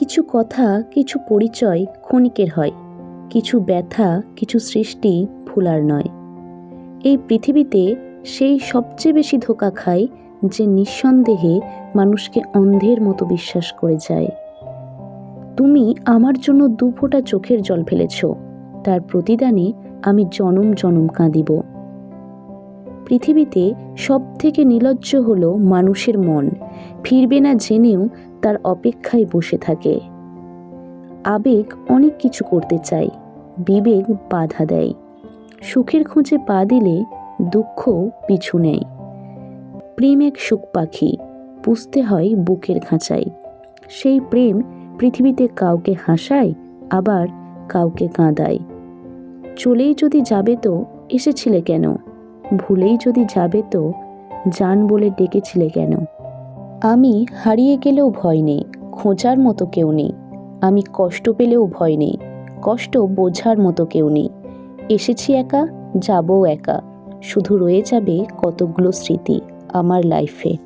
কিছু কথা, কিছু পরিচয় ক্ষণিকের হয়। কিছু ব্যথা, কিছু সৃষ্টি ভুলার নয়। এই পৃথিবীতে সেই সবচেয়ে বেশি ধোকা খায় যে নিঃসন্দেহে মানুষকে অন্ধের মতো বিশ্বাস করে যায়। তুমি আমার জন্য দু ফোঁটা চোখের জল ফেলেছ। তার প্রতিদানে আমি জনম জনম কাঁদিব। পৃথিবীতে সব থেকে নির্লজ্জ হলো মানুষের মন। ফিরবে না জেনেও তার অপেক্ষায় বসে থাকে। আবেগ অনেক কিছু করতে চায়, বিবেক বাধা দেয়। সুখের খোঁজে পা দিলে দুঃখ পিছু নেয়। প্রেম এক সুখ পাখি, পুষতে হয় বুকের খাঁচায়। সেই প্রেম পৃথিবীতে কাউকে হাসায়, আবার কাউকে কাঁদায়। চলেই যদি যাবে তো এসেছিলে কেন? ভুলেই যদি যাবে তো জান বলে ডেকেছিলে কেন? আমি হারিয়ে গেলেও ভয় নেই, খোঁজার মতো কেউ নেই। আমি কষ্ট পেলেও ভয় নেই, কষ্ট বোঝার মতো কেউ নেই। এসেছি একা, যাবও একা। শুধু রয়ে যাবে কতগুলো স্মৃতি আমার লাইফে